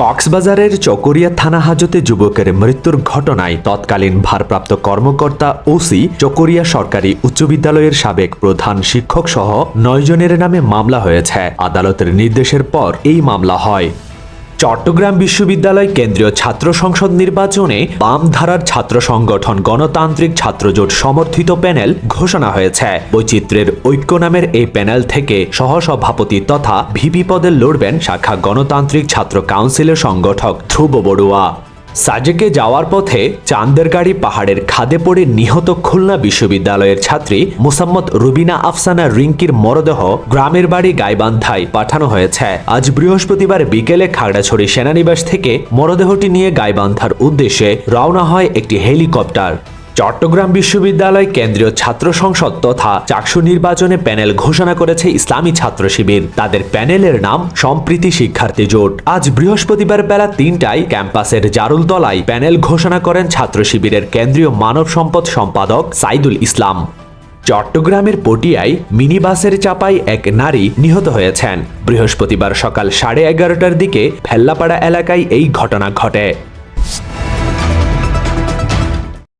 কক্সবাজারের চকরিয়া থানা হাজতে যুবকের মৃত্যুর ঘটনায় তৎকালীন ভারপ্রাপ্ত কর্মকর্তা ওসি, চকরিয়া সরকারি উচ্চ বিদ্যালয়ের সাবেক প্রধান শিক্ষক সহ নয়জনের নামে মামলা হয়েছে। আদালতের নির্দেশের পর এই মামলা হয়। চট্টগ্রাম বিশ্ববিদ্যালয় কেন্দ্রীয় ছাত্র সংসদ নির্বাচনে বাম ধারার ছাত্র সংগঠন গণতান্ত্রিক ছাত্রজোট সমর্থিত প্যানেল ঘোষণা হয়েছে। বৈচিত্র্যের ঐক্য নামের এই প্যানেল থেকে সহসভাপতি তথা ভিপি পদে লড়বেন শাখা গণতান্ত্রিক ছাত্র কাউন্সিলের সংগঠক ধ্রুব বড়ুয়া। সাজেকে যাওয়ার পথে চান্দেরগাড়ি পাহাড়ের খাদে পড়ে নিহত খুলনা বিশ্ববিদ্যালয়ের ছাত্রী মুসাম্মদ রুবিনা আফসানা রিঙ্কির মরদেহ গ্রামের বাড়ি গাইবান্ধায় পাঠানো হয়েছে। আজ বৃহস্পতিবার বিকেলে খাগড়াছড়ি সেনানিবাস থেকে মরদেহটি নিয়ে গাইবান্ধার উদ্দেশ্যে রওনা হয় একটি হেলিকপ্টার। চট্টগ্রাম বিশ্ববিদ্যালয় কেন্দ্রীয় ছাত্র সংসদ তথা চাকসু নির্বাচনে প্যানেল ঘোষণা করেছে ইসলামী ছাত্র শিবির। তাদের প্যানেলের নাম সম্প্রীতি শিক্ষার্থী জোট। আজ বৃহস্পতিবার বেলা তিনটায় ক্যাম্পাসের জারুলতলায় প্যানেল ঘোষণা করেন ছাত্র শিবিরের কেন্দ্রীয় মানব সম্পদ সম্পাদক সাইদুল ইসলাম। চট্টগ্রামের পটিয়ায় মিনিবাসের চাপায় এক নারী নিহত হয়েছেন। বৃহস্পতিবার সকাল সাড়ে এগারোটার দিকে ফেল্লাপাড়া এলাকায় এই ঘটনা ঘটে।